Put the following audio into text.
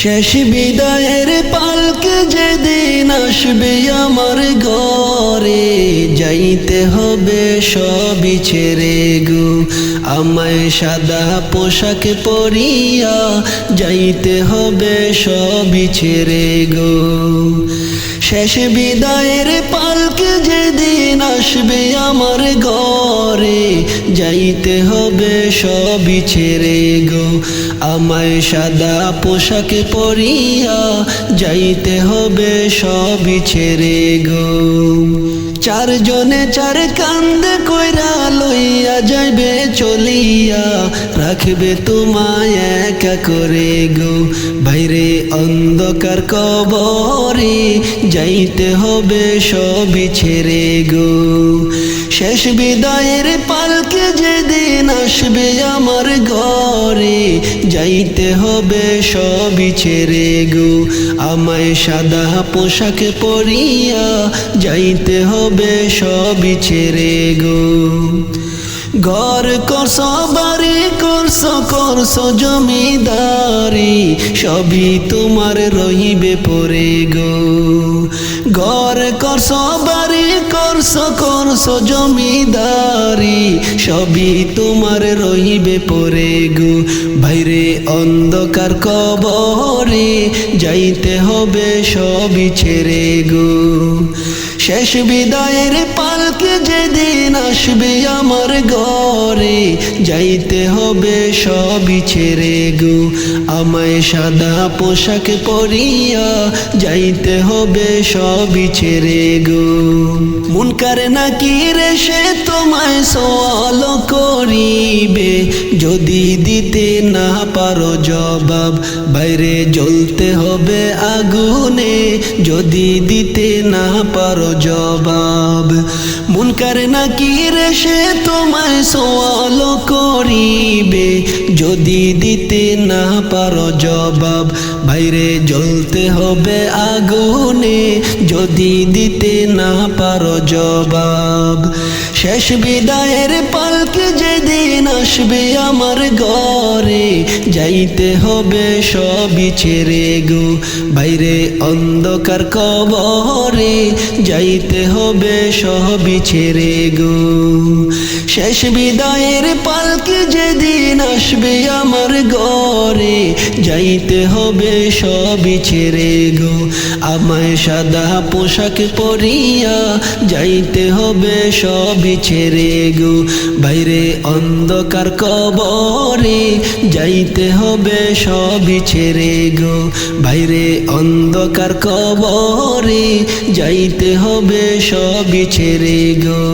শেষ বিদায়ের পালকে যেদিন আসবে আমার ঘরে, যাইতে হবে সবই ছেড়ে গো। আমায় সাদা পোশাক পরিয়া যাইতে হবে সবই ছেড়ে গো। শেষ বিদায়ের পালকে যেদিন আসবে আমার ঘরে যাইতে হবে সবই ছেড়ে গো। আমায় সাদা পোশাকে পরিয়া যাইতে হবে সবই ছেড়ে গো। চারজনে চার কান্দে কইরা লইয়া যাইবে চলিয়া, রাখবে তোমায় একা করে গো। বাইরে অন্ধকার কবরে যাইতে হবে সবই ছেড়ে গো। শেষ বিদায়ের পালকে যেদিন আসবে আমার ঘরে, যাইতে হবে সবই ছেড়ে গো। আমায় সাদা পোশাক পরিয়া যাইতে হবে সবই ছেড়ে গো। ঘর করছ, বাড়ি করছ করছ জমিদারি, সবই তোমার রহিবে পরে গো। ঘর করস বাড়ি করস করস জমিদারি সবই তোমার রহিবে পরে গো। বাইরে অন্ধকার কবরে যাইতে হবে সবই ছেড়ে গো। শেষ বিদায়ের পালকে যেদিন আসবে আমার ঘরে, যাইতে হবে সবই ছেড়ে গো। আমায় সাদা পোশাক পরিয়া যাইতে হবে সবই ছেড়ে গো। মন করে নাকি রে সে তোমায় সওয়াল করিবে? যদি দিতে না পারো জবাব, বাইরে জ্বলতে হবে আগুনে। যদি দিতে না পারো জবাব। মুনকার করে নাকি রে সে তোমায় সওয়াল করিবে? যদি দিতে না পারো জবাব বাইরে জ্বলতে হবে আগুনে, যদি দিতে না পারো জবাব। শেষ বিদায়ের পালকে যেদিন আসবে আমার ঘরে, যাইতে হবে সবই ছেড়ে গো। বাইরে অন্ধকার কবরে, যাইতে হবে সবই ছেড়ে গো। শেষ বিদায়ের পালকে যেদিন আসবে আমার ঘরে, যাইতে হবে সবই ছেড়ে গো। আমায় সাদা পোশাক পরিয়া যাইতে হবে সবই ছেড়ে গো। বাইরে অন্ধকার কবরে যাইতে হবে সবই ছেড়ে গো। বাইরে অন্ধকার কবরে যাইতে হবে সবই ছেড়ে গো।